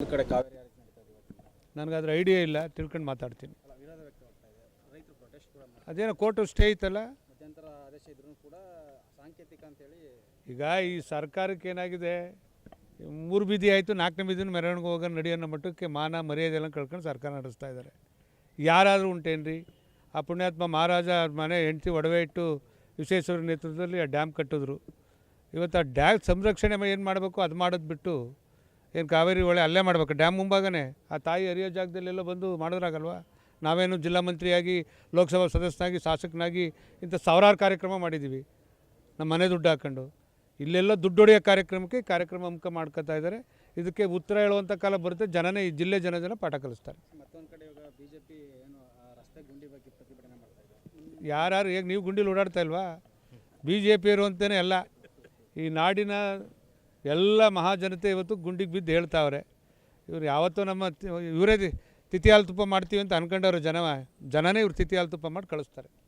ಕಡೆ ಕಾವೇರಿ ಯಾರಿಗೆ ನಡೀತಾ ಇದೆ ಇವತ್ತು? ನನಗೆ ಅದ್ರ ಐಡಿಯಾ ಇಲ್ಲ ತಿಳ್ಕೊಂಡು ಮಾತಾಡ್ತೀನಿ. ಅದೇನೋ ಕೋರ್ಟು ಸ್ಟೇ ಐತಲ್ಲ? ಈಗ ಈ ಸರ್ಕಾರಕ್ಕೆ ಏನಾಗಿದೆ? ಮೂರು ಬೀದಿ ಆಯಿತು ನಾಲ್ಕನೇ ಬೀದಿನ ಮೆರವಣಿಗೆ ಹೋಗೋ ನಡೆಯೋ ಮಟ್ಟಕ್ಕೆ ಮಾನ ಮರ್ಯಾದೆ ಎಲ್ಲ ಕಳ್ಕೊಂಡು ಸರ್ಕಾರ ನಡೆಸ್ತಾ ಇದ್ದಾರೆ. ಯಾರಾದರೂ ಉಂಟೇನ್ರಿ? ಆ ಪುಣ್ಯಾತ್ಮ ಮಹಾರಾಜ ಮನೆ ಹೆಂಡತಿ ಒಡವೆ ಇಟ್ಟು ವಿಶ್ವೇಶ್ವರ ನೇತೃತ್ವದಲ್ಲಿ ಆ ಡ್ಯಾಮ್ ಕಟ್ಟಿದ್ರು. ಇವತ್ತು ಆ ಡ್ಯಾಮ್ ಸಂರಕ್ಷಣೆ ಏನು ಮಾಡಬೇಕು? ಅದು ಮಾಡೋದು ಬಿಟ್ಟು ಏನು ಕಾವೇರಿ ಹೊಳೆ ಅಲ್ಲೇ ಮಾಡಬೇಕು ಡ್ಯಾಮ್ ಮುಂಭಾಗನೇ. ಆ ತಾಯಿ ಹರಿಯೋ ಜಾಗದಲ್ಲೆಲ್ಲ ಬಂದು ಮಾಡೋದ್ರಾಗಲ್ವಾ ನಾವೇನು ಜಿಲ್ಲಾ ಮಂತ್ರಿಯಾಗಿ ಲೋಕಸಭಾ ಸದಸ್ಯನಾಗಿ ಶಾಸಕನಾಗಿ ಇಂಥ ಸಾವಿರಾರು ಕಾರ್ಯಕ್ರಮ ಮಾಡಿದ್ದೀವಿ. ನಮ್ಮ ಮನೆ ದುಡ್ಡು ಹಾಕ್ಕೊಂಡು ಇಲ್ಲೆಲ್ಲ ದುಡ್ಡು ಹೊಡೆಯೋ ಕಾರ್ಯಕ್ರಮಕ್ಕೆ ಕಾರ್ಯಕ್ರಮ ಮುಖ ಮಾಡ್ಕೋತಾ ಇದ್ದಾರೆ. ಇದಕ್ಕೆ ಉತ್ತರ ಹೇಳುವಂಥ ಕಾಲ ಬರುತ್ತೆ. ಜನನೇ ಈ ಜಿಲ್ಲೆ ಜನ ಜನ ಪಾಠ ಕಲಿಸ್ತಾರೆ. ಮತ್ತೊಂದು ಕಡೆ ಇವಾಗ ಬಿಜೆಪಿ ಏನು ಆ ರಸ್ತೆ ಗುಂಡಿ ಬಗ್ಗೆ ಪ್ರತಿಭಟನೆ ಮಾಡ್ತಾ ಇದೆ ಯಾರು ಈಗ ನೀವು ಗುಂಡಿಲಿ ಓಡಾಡ್ತಾ ಇಲ್ವಾ? ಬಿ ಜೆ ಪಿ ಇರುವಂತೇನೆ ಅಲ್ಲ. ಈ ನಾಡಿನ ಎಲ್ಲ ಮಹಾಜನತೆ ಇವತ್ತು ಗುಂಡಿಗೆ ಬಿದ್ದು ಹೇಳ್ತಾವ್ರೆ. ಇವ್ರು ಯಾವತ್ತೂ ನಮ್ಮ ಇವರೇ ತಿಥಿ ಹಾಲು ತುಪ್ಪ ಮಾಡ್ತೀವಿ ಅಂತ ಅನ್ಕೊಂಡವ್ರು ಜನ, ಜನನೇ ಇವ್ರು ತಿಥಿ ಹಾಲು ತುಪ್ಪ ಮಾಡಿ ಕಳಿಸ್ತಾರೆ.